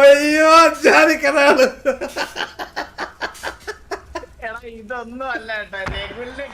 അയ്യോ എടാ ഇതൊന്നും അല്ല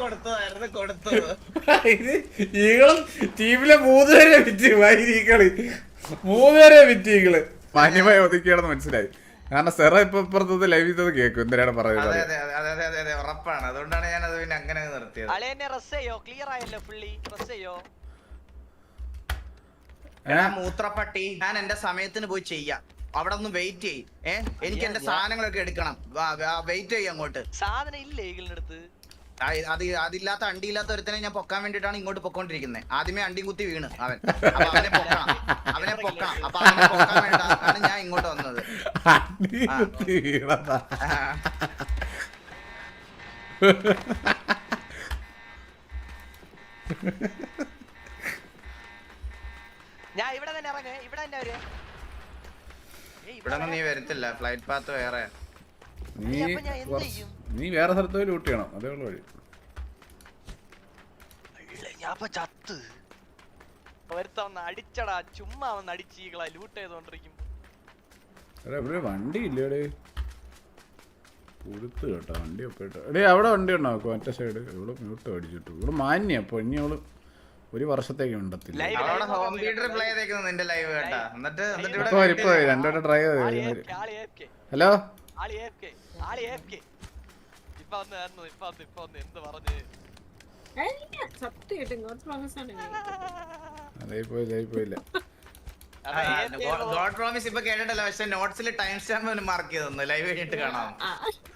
കൊടുത്തതായിരുന്നു കൊടുത്തത്. ഈകളും ടീമിലെ മൂന്ന് പേരെ വിറ്റ് വൈരീക്കളി മൂന്ന് പേരെ വിറ്റ് ഈകൾ. മാന്യമായി ഒതുക്കിയാണെന്ന് മനസ്സിലായി. കാരണം സെറ ഇപ്പൊ ഇപ്പുറത്തത് ലൈവ് ചെയ്തത് കേക്കും എന്തിനാണ് പറയുന്നത്? അതെ അതെ അതെ ഉറപ്പാണ്. അതുകൊണ്ടാണ് ഞാൻ അത് പിന്നെ അങ്ങനെ നിർത്തിയത്. ക്ലിയർ ആയല്ലോ ഫുള്ളി റസ് ചെയ്യോ? എടാ മൂത്രപ്പട്ടി ഞാൻ എന്റെ സമയത്തിന് പോയി ചെയ്യാം. അവിടെ ഒന്ന് വെയിറ്റ് ചെയ് ഏ എനിക്ക് എന്റെ സാധനങ്ങളൊക്കെ എടുക്കണം. വെയിറ്റ് ചെയ്യ അങ്ങോട്ട്. സാധനം ഇല്ലേ ഈഗിളിന്റെ അടുത്ത്? ആ, അത് അതില്ലാത്ത അണ്ടി ഇല്ലാത്ത ഒരുത്തനെ ഞാൻ പൊക്കാൻ വേണ്ടിട്ടാണ് ഇങ്ങോട്ട് പൊക്കോണ്ടിരിക്കുന്നത് ആദ്യമേ അണ്ടി കുത്തി വീണ് അവൻ. അവനെ പൊക്കണം അവനെ പൊക്കണം അപ്പൊ അവനെ പൊക്കാൻ വേണ്ടിട്ടാണ് ഞാൻ ഇങ്ങോട്ട് വന്നത്. Ha ha വീണതാ. ഞാൻ ഇവിടെ തന്നെ ഇറങ്ങ് ഇവിടെ തന്നെ അവർ ഇവിടെ നീ വരത്തില്ല ഫ്ലൈറ്റ് പാത്ത് വേറെ. നീ ഞാൻ എന്ത് ചെയ്യും? നീ വേറെ സ്ഥലത്ത് പോയി ലൂട്ട് ചെയ്യണം അതേ ഉള്ളു വഴി. ഇല്ല, ഞാൻ ചത്ത്. ഒരുത്ത അടിച്ചടാ ചുമ്മാ വന്ന് അടിച്ച് ഈകളാ ലൂട്ട് ചെയ്തോണ്ടിരിക്കും എടാ ഇവിടെ വണ്ടി ഇല്ലേടേ. കേട്ടോ വണ്ടി ഒക്കെ എടേ അവിടെ വണ്ടി ഉണ്ടോ? മറ്റേ സൈഡ് ഇവിടെ മ്യൂട്ട് അടിച്ചിട്ടു. ഇവിടെ മാന്യ അപ്പൊ ഇനി അവൾ ഒരു വർഷത്തേക്ക് ഉണ്ടത്തില്ല. ഹോം പ്ലേ ചെയ്തേക്കുന്നത് നിന്റെ ലൈവ് കേട്ടാ. എന്നിട്ട് എന്നിട്ട് ഇവിടെ ഇപ്പൊ ഇപ്പൊ. ട്രൈ ചെയ്ത്. ഹലോ. ഗോഡ് പ്രോമിസ് ഇപ്പൊ കേട്ടിട്ടല്ല പക്ഷെ നോട്ട്സിൽ ടൈം സ്റ്റാമ്പ് മാർക്ക് ചെയ്തു ലൈവ് കഴിഞ്ഞിട്ട് കാണാം.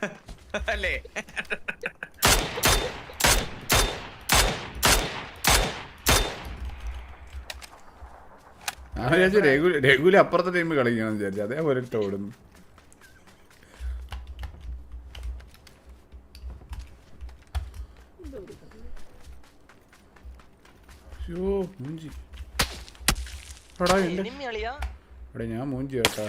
അല്ലേ? ഞാൻ രഘുല അപ്പുറത്തെ ടീം കളിക്കണം വിചാരിച്ചു. അതേപോലെ ഇട്ട് ഓടുന്നു മൂഞ്ചി. എടാ എടാ ഞാൻ മൂഞ്ചി കേട്ടാ.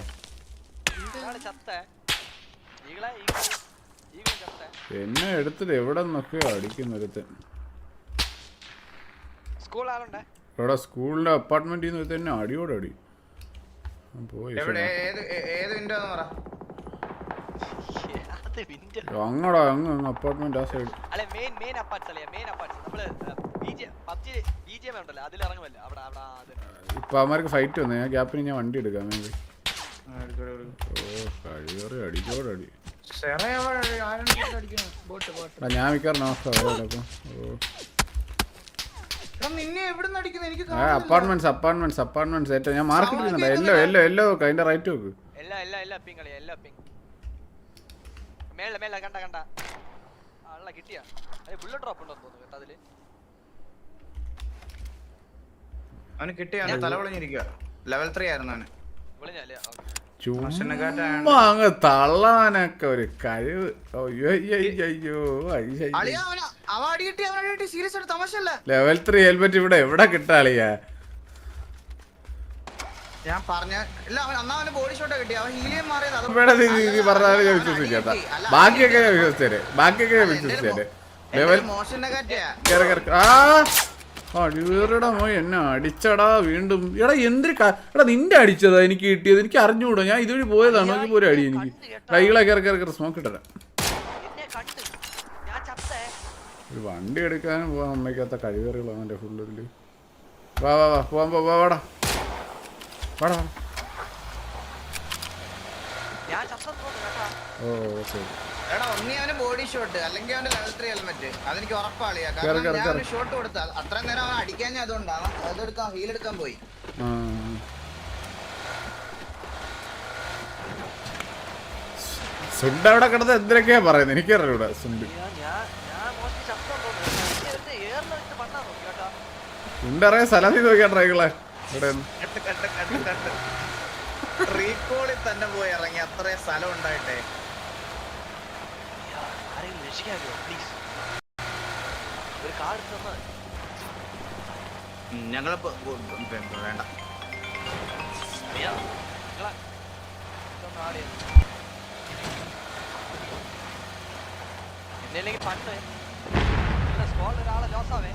എന്നെ എടുത്തിട്ട് എവിടെ നിന്നൊക്കെയോ അടിക്കുന്നൊരുത്തൻ. സ്കൂൾ ആളുണ്ടേ? എവിടെ സ്കൂളിന്റെ അപ്പാർട്ട്മെന്റിൽ നിന്ന് തന്നെ അടിയോടെ അടി ഞാൻ പോയി അങ്ങടാ അങ്ങ് അങ്ങ് അപ്പാർട്ട്മെന്റ് ആ സൈഡ് അല്ലെ മെയിൻ മെയിൻ അല്ലേ? മെയിൻ നമ്മൾ പബ്ജി ഉണ്ടല്ലോ അതിൽ ഇറങ്ങുമല്ലോ. അവിടെ അവിടെ ഇപ്പൊ അവന്മാർക്ക് ഫൈറ്റ് വന്നു. ഞാൻ ഗ്യാപ്പിന് ഞാൻ വണ്ടി എടുക്കാം വേണ്ടി ഓ കഴിവേറി അടിക്കോടെ അപ്പാർട്ട്മെന്റ്സ് അപ്പാർട്ട്മെന്റ്സ് അപ്പാർട്ട്മെന്റ്സ് ഏറ്റവും ഞാൻ മാർക്കറ്റ് എല്ലോ എല്ലോ എല്ലോ അതിന്റെ റൈറ്റ് നോക്ക് എല്ലാ എല്ലാ എല്ലാ പിങ് കളിയാ എല്ലാ പിങ് മേളില മേളില കണ്ട കണ്ട. അള്ള കിട്ടിയാ. അതെ ബുള്ളറ്റ് ഡ്രോപ്പ് ഉണ്ടോ തോന്നുന്നു കേട്ടോ അതിൽ. അവന് കിട്ടിയാ തല പൊളിഞ്ഞിരിക്കുക ലെവൽ ത്രീ ആയിരുന്നു അവന്. വിളിഞ്ഞല്ലേ ചുമ്മാ അങ്ങ് തള്ളാനൊക്കെ ഒരു കഴിവ്. അയ്യോ അയ്യോ അയ്യോ അയ്യോ അവ അടി കിട്ടി അവൻ സീരിയസ് ആയിട്ട് തമാശല്ല ലെവൽ ത്രീ ഹെൽമെറ്റ് ഇവിടെ എവിടെ കിട്ടാളിയാ? ഞാൻ പറഞ്ഞ ബോഡി ഷോട്ട് കിട്ടി അവൻ ഹീലിയം മാറിയത് പറഞ്ഞാലും ഞാൻ വിശ്വസിക്കാത്ത ബാക്കിയൊക്കെ ഞാൻ വിശ്വസിച്ചേരെ. ബാക്കിയൊക്കെ ഞാൻ വിശ്വസിച്ചേരെ. ലെവൽ എന്റെ ഒരു മോശം നെഗാറ്റിയാ. കേറി കേറി. ആ! അടിവേറെടാ മോ എന്നെ അടിച്ചടാ വീണ്ടും. എടാ എന്തിന് ക- എടാ നിന്റെ അടിച്ചതാ എനിക്ക് കിട്ടിയത്. എനിക്ക് അറിഞ്ഞുകൂടാ ഞാൻ ഇതുവഴി പോയതാണ്? നോക്കി പോരെ അടി എനിക്ക്. കൈകളൊക്കെ ഇറക്കി കയറി സ്മോക്ക് ഇട്ടരാ. ഒരു വണ്ടി എടുക്കാനും പോവാൻ അമ്മയ്ക്കാത്ത കഴിവേറുകളാണ് എന്റെ ഫുള്ളിൽ വാ വാ വാ പോവാൻ പോ വാ, വാടാ. വാടാ ഓ ഓക്കെ എടാ ഒന്നി അവന് ബോഡി ഷോട്ട് അല്ലെങ്കിൽ അവന്റെ ലെവൽ ത്രീ ഹെൽമെറ്റ് അതെനിക്ക് ഉറപ്പാളിയാ കേറ്, കാരണം ഞാൻ ഒരു ഷോട്ട് അത്രയും നേരം അവൻ അടിക്കാൻ അതുകൊണ്ടാണ് അതെടുക്കാൻ ഹീൽ എടുക്കാൻ പോയി. സുണ്ട് അവിടെ കിടന്ന് എന്തിനൊക്കെയാ പറയുന്നത്? എനിക്കറിയൂടെ സുണ്ട്. ഞാൻ ഞാൻ ഞാൻ മോസ്റ്റ് ചത്തെന്ന് തോന്നുന്നു ഏറിന് വെച്ച് പണ്ണാ നോക്കി കേട്ടാ. സുണ്ട് അറിയാൻ സ്ഥലം ഇത് നോക്കിയാ ട്രൈകളെ ഇവിടെ റീകോളിൽ തന്നെ പോയി ഇറങ്ങി അത്രയും സ്ഥലം ഉണ്ടായിട്ടെ. ആരെങ്കിലും പ്ലീസ് ഒരു കാർ തന്നാൽ ഞങ്ങളിപ്പോ വേണ്ട. എന്നല്ലെങ്കിൽ പണ്ട് സ്കോളിൽ ഒരാളെ ലോസാവേ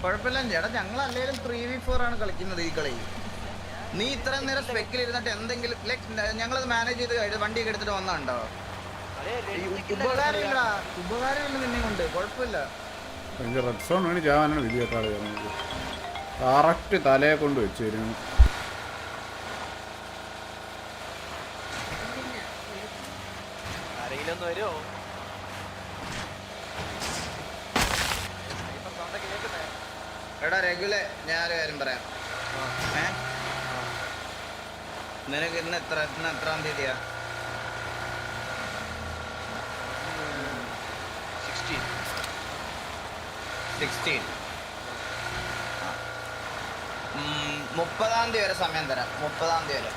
കുഴപ്പമില്ല ചേട്ടാ ഞങ്ങൾ അല്ലെങ്കിലും ത്രീ വി ഫോർ ആണ് കളിക്കുന്നത് ഈ കളി. നീ ഇത്രയും നേരം സ്പെക്കിൽ ഇരുന്നിട്ട് എന്തെങ്കിലും ഞങ്ങളത് മാനേജ് ചെയ്ത് വണ്ടിയൊക്കെ എടുത്തിട്ട് വന്നുണ്ടോ ഉപകാരമില്ല നിന്നെ കൊണ്ട്. കുഴപ്പമില്ല. എനിക്ക് റെഡ് സോൺ വേണ്ടി ചാവാനാണ് വിധി കേട്ടാളെ നമുക്ക് കറക്റ്റ് തലയെ കൊണ്ട് വെച്ച് തരുന്നു എടാ രഘുലെ ഞാനൊരു കാര്യം പറയാം. നിനക്ക് ഇന്ന് എത്ര ഇന്ന് എത്രാം തീയതിയാ? സിക്സ്റ്റീൻ സിക്സ്റ്റീൻ മുപ്പതാം തീയതി വരെ സമയം തരാം. മുപ്പതാം തീയതി വരെ.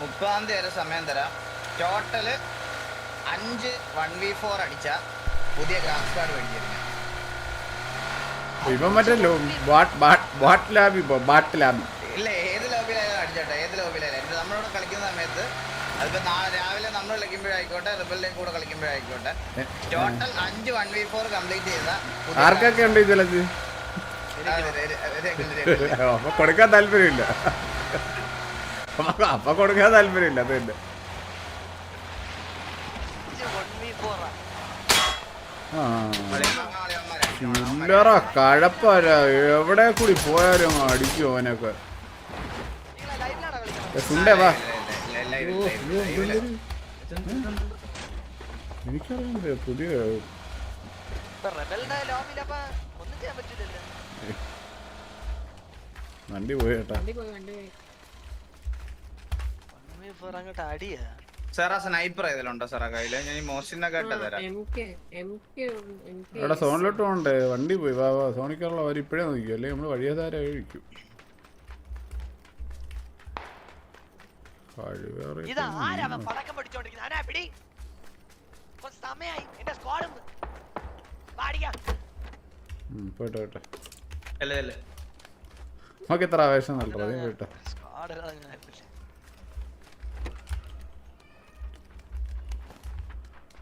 മുപ്പതാം തീയതി വരെ സമയം തരാം. ടോട്ടൽ അഞ്ച് വൺ വി ഫോർ അടിച്ച പുതിയ ഗ്രാഫ്സ് കാർഡ് മേടിച്ചിരുന്നു ഇവൻ മറ്റേ ലോ ബാട്ട് ബാട്ട് ബാട്ട് ലാബി ബാട്ട് ലാബി ഇല്ല ഏത് ലോബിയിലായാലും അടിച്ചോട്ടെ ഏത് ലോബിയിലായാലും എന്റെ നമ്മളിവിടെ കളിക്കുന്ന സമയത്ത് അതിപ്പോ രാവിലെ നമ്മൾ കളിക്കുമ്പോഴായിക്കോട്ടെ റിബലിന്റെ കൂടെ കളിക്കുമ്പോഴായിക്കോട്ടെ. ടോട്ടൽ അഞ്ച് വൺ വി ഫോർ കംപ്ലീറ്റ് ചെയ്ത ആർക്കൊക്കെ ഉണ്ട് ഇതിലത് അപ്പൊ കൊടുക്കാൻ താല്പര്യമില്ല. അപ്പൊ- അപ്പൊ കൊടുക്കാൻ താല്പര്യമില്ല അത് തന്നെ. ചില്ലറ കഴപ്പര. എവിടെ കൂടി പോയാലും അടിക്കും അവനൊക്കെ. സുണ്ടേ വാ. എനിക്കറിയാം പുതിയ വണ്ടി പോയി അങ്ങോട്ട് അടിയാ. സാറാ സ്നൈപ്പർ ഏതിലുണ്ടോ സാറാ കയ്യിൽ? ഞാൻ തരാം. സോണിലോട്ട് പോകണ്ടേ? വണ്ടി പോയി വാ വാ. സോണിക്കാറുള്ള അവർ ഇപ്പോഴേ നോക്കിക്കും. അല്ലെങ്കിൽ നമ്മൾ വഴിയാധാര കഴിക്കും ഇത് ആരാ അവൻ പടക്കം പഠിച്ചോണ്ടിരിക്കുന്നത് ആരാ പിടി? കുറച്ച് സമയായി. എന്റെ സ്ക്വാഡ് പോട്ടെ പോട്ടെ നമുക്ക് ഇത്ര ആവേശം നൽകണം നീ പോട്ടെ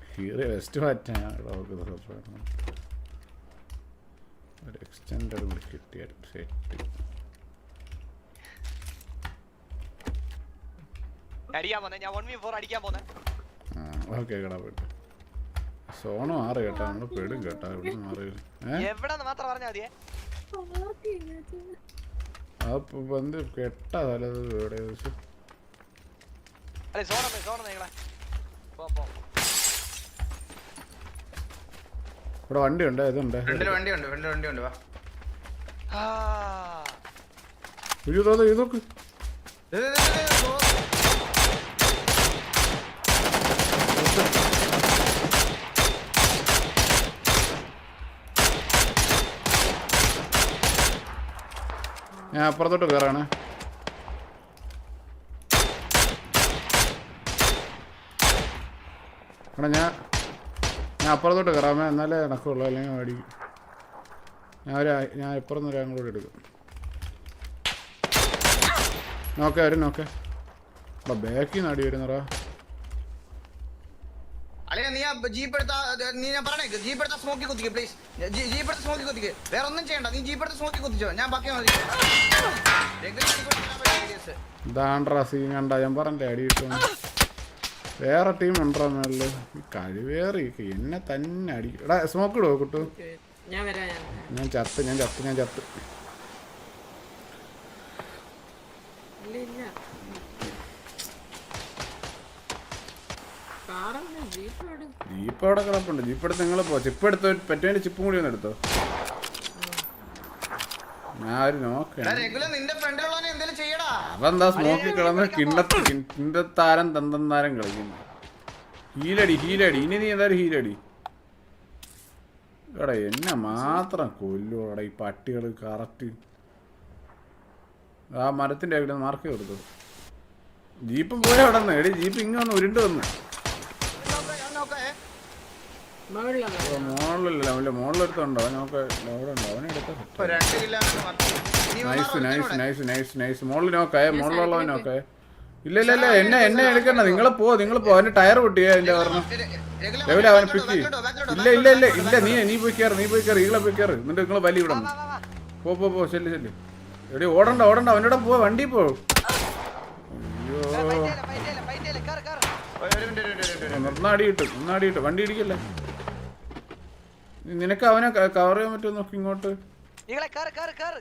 ഹീറോ വെസ്റ്റ് നോക്കുന്നത് ഒരു എക്സ്റ്റൻഡ് കൂടി കിട്ടിയ സെറ്റ് അടിക്കാൻ പോന്നെ. ഞാൻ വൺ വി ഫോർ അടിക്കാൻ പോന്നെ. ഓക്കെ കേടാ പോയിട്ട്. സോണോ മാറി കേട്ടാ. നമ്മൾ പെടും കേട്ടാ. ഇവിടെ മാറി എവിടെ മാത്രം പറഞ്ഞാ മതിയേ? ആ പ- വന്ന് കെട്ടാ സ്ഥലത്ത് എവിടെ അല്ലെ സോണ സോണ നിങ്ങളെ. പോ പോ. ഇവിടെ വണ്ടി ഉണ്ട് ഇതുണ്ട്. ഫ്രണ്ടിൽ വണ്ടിയുണ്ട് ഫ്രണ്ടിൽ വണ്ടിയുണ്ട് വാ. ആ. ഇത് തോന്നുന്നു ഇതൊക്കെ ഞാൻ അപ്പുറത്തോട്ട് കയറാണ് എടാ ഞാൻ ഞാൻ അപ്പുറത്തോട്ട് കയറാമേ എന്നാലേ നടക്കുള്ളൂ അല്ലെങ്കിൽ അടിക്കും. ഞാൻ ഒരു ഞാൻ ഇപ്പുറം ഒരു കൂടെ എടുക്കും. നോക്കേ അവർ നോക്കേ. എടാ ബാക്കിൽ നിന്ന് അടി വരുന്നടാ. ജീപ്പ് എടുത്ത നീ ഞാൻ പറഞ്ഞേക്ക് ജീപ്പ് എടുത്ത സ്മോക്കി കുത്തിക്ക് പ്ലീസ് ജീപ്പ് എടുത്ത് സ്മോക്കി കുത്തിക്ക്. വേറെ ഒന്നും ചെയ്യണ്ട നീ ജീപ്പ് എടുത്ത് സ്മോക്കി കുത്തിച്ചോ. ഞാൻ ബാക്കി മതി. രഘുവിന് ജീപ്പ് എടുക്കാൻ പറ്റിയ ideas. ദാണ്ട്രാ സീൻ കണ്ട ഞാൻ പറഞ്ഞില്ലേ അടി കിട്ടും. വേറെ ടീം ഉണ്ടോ മേളിൽ കഴിവേറി എന്നെ തന്നെ അടിക്കും എടാ സ്മോക്ക് ഇടുവോ കുട്ടു. ഞാൻ ചത്ത് ഞാൻ ചത്ത് ഞാൻ ചത്ത് ഇല്ല ഇല്ല കാറല്ല ജീപ്പ് അവിടെ കിടപ്പുണ്ട്. ജീപ്പ് എടുത്ത് നിങ്ങൾ പോ ചിപ്പ് എടുത്തോ പറ്റുന്നതിന്റെ ചിപ്പും കൂടി ഒന്ന് എടുത്തോ. ഞാൻ ഒരു എടാ നോക്കാം രഘുല നിന്റെ ഫ്രണ്ടിലുള്ളവനെ എന്തെങ്കിലും ചെയ്യടാ. അതെന്താ സ്മോക്കിൽ കിടന്ന് കിണ്ണത്ത് കിണ്ടത്താരം തന്തന്താരം കളിക്കുന്നു. ഹീലടി ഹീലടി. ഇനി നീ എന്തായാലും ഹീലടി. എടാ എന്നെ മാത്രം കൊല്ലുവാടാ ഈ പട്ടികൾ കറക്റ്റ്. ആ മരത്തിന്റെ അവിടെ മാർക്ക് കൊടുത്തു. ജീപ്പ് പോയ അവിടെ നിന്ന്. എടി ജീപ്പ് ഇങ്ങനെ വന്ന് ഉരുണ്ട് വന്ന്. മോളിലല്ല. അവന്റെ മോളിലെടുത്തുണ്ടോ? അവനൊക്കെ അവിടെ ഉണ്ടോ അവനെ nice nice nice nice nice മോളിൽ നോക്കേ മോളിലുള്ളവൻ നോക്കേ ഇല്ല ഇല്ല ഇല്ല. എന്നെ എന്നെ എടുക്കണ്ട. നിങ്ങൾ പോ നിങ്ങൾ പോ. അവന്റെ ടയർ പൊട്ടിയേ എന്റെ പറഞ്ഞു എവിടെ അവനെ പിക്ക്? ഇല്ല ഇല്ല ഇല്ല. ഇല്ല നീ നീ പോയി കയറ് നീ പോയി കയറി ഇങ്ങളെ പോയി കയറ് എന്നിട്ട് നിങ്ങൾ വലിയ ഇവിടെ പോ പോ പോ. ശല്യ ശല്യ എടി ഓടണ്ട ഓടണ്ട. അവനോടെ പോ വണ്ടി പോ. അയ്യോ. നിർന്നാടി കിട്ടും നിർന്നാടി കിട്ടും വണ്ടി ഇടിക്കല്ലേ? നിനക്ക് അവനെ കവർ ചെയ്യാൻ പറ്റുമോ? നോക്കി ഇങ്ങോട്ട്. ഈകളെ കേറ് കേറ് കേറ്.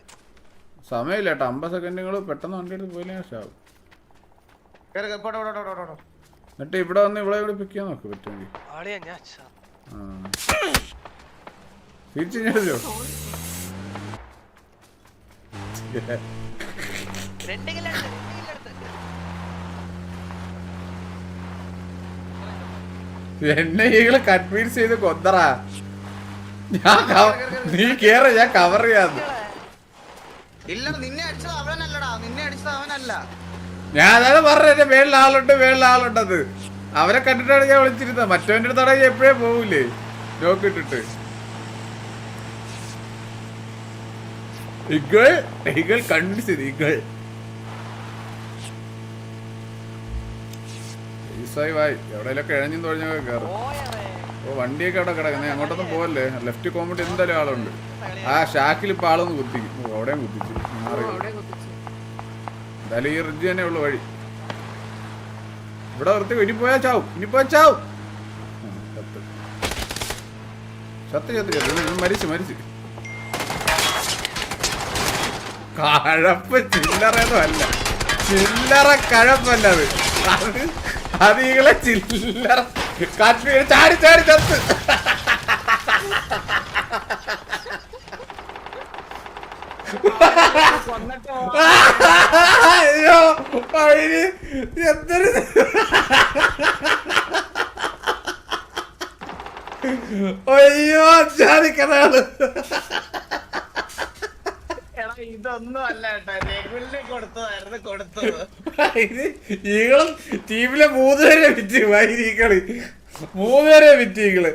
സമയമില്ല കേട്ടോ അമ്പത് സെക്കൻഡുകൾ പെട്ടെന്ന് വണ്ടി എടുത്ത് പോയില്ലേ ആവും എന്നിട്ട് ഇവിടെ വന്ന് ഇവിടെ ഇവിടെ പിക്ക് ചെയ്യാൻ നോക്ക് പറ്റുമെങ്കിൽ തിരിച്ചു ഞാനോ എന്നെ ഈകളെ കൺവീൻസ് ചെയ്ത് കൊന്നറാ ഞാൻ നീ കേറ ഞാൻ കവർ ചെയ്യാന്ന്. ഇല്ല നിന്നെ അടിച്ചത് അവനല്ലടാ. നിന്നെ അടിച്ചത് അവനല്ല. ഞാൻ അതാണ് പറഞ്ഞത് മേളിൽ ആളുണ്ട് മേളിൽ ആളുണ്ടത് അവരെ കണ്ടിട്ടാണ് ഞാൻ വിളിച്ചിരുന്നത്. മറ്റവന്റെ അടുത്താണ് ഞാൻ എപ്പോഴേ പോകൂലേ നോക്ക് ഇട്ടിട്ട്. ഇകൾ ഇകൾ ചെയ്ത് ഇകൾ ഈസായി വായി എവിടെയെങ്കിലൊക്കെ ഇഴഞ്ഞു തുഴഞ്ഞൊക്കെ കയറും ഓ വണ്ടിയൊക്കെ അവിടെ കിടക്കുന്നത് അങ്ങോട്ടൊന്നും പോവല്ലേ? ലെഫ്റ്റ് കോമ്പിട്ട് എന്തായാലും ആളുണ്ട്. ആ ഷാക്കിൽ ഇപ്പൊ ആളൊന്ന് കുത്തിക്കും ഓ അവിടെയും കുത്തിച്ചു. മാറി എന്തായാലും ഈ റിഡ്ജ് തന്നെ ഉള്ളു വഴി. ഇവിടെ നിർത്തി. ഇനി പോയാ ചാവും. ഇനി പോയാ ചാവും. ചത്ത്. ചത്ത് ചത്ത് മരിച്ചു മരിച്ചു. കഴപ്പ് ചില്ലറയൊന്നും അല്ല ചില്ലറ കഴപ്പല്ല അത്. അത് അത് ചില്ലറ കാറ്റ് ചാടി ചാടി ചത്ത്. അയ്യോ അതിന് എന്തൊരു അയ്യോ ചാടിക്കണാൾ എടാ ഇതൊന്നും അല്ല കേട്ടോ. ഈകളും ടീമിലെ മൂന്നുപേരെ വിറ്റ് വൈരീക്കളി മൂന്നുപേരെ വിറ്റ് ഈകൾ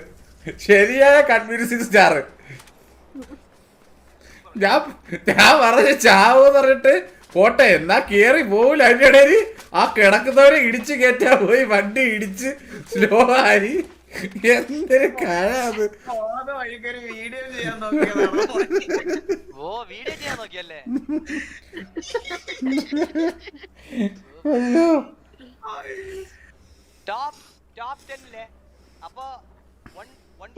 ശരിയായ കൺവീൻസിങ് സ്റ്റാർ. ഞാൻ ഞാൻ പറഞ്ഞ ചാവ് പറഞ്ഞിട്ട് പോട്ടെ എന്നാ കേറി പോവില്ല അതിന്റെ ഇടയിൽ ആ കിടക്കുന്നവരെ ഇടിച്ച് കേറ്റാ പോയി വണ്ടി ഇടിച്ച് സ്ലോ ആയി. എന്തൊരു വഴിക്കൊരു വീഡിയോ ചെയ്യാൻ ഓ വീഡിയോ ചെയ്യാൻ നോക്കിയല്ലേ? അയ്യോ. ടോപ്പ് ടോപ്പ് ടെന്നിലെ. അപ്പൊ വൺ വൺ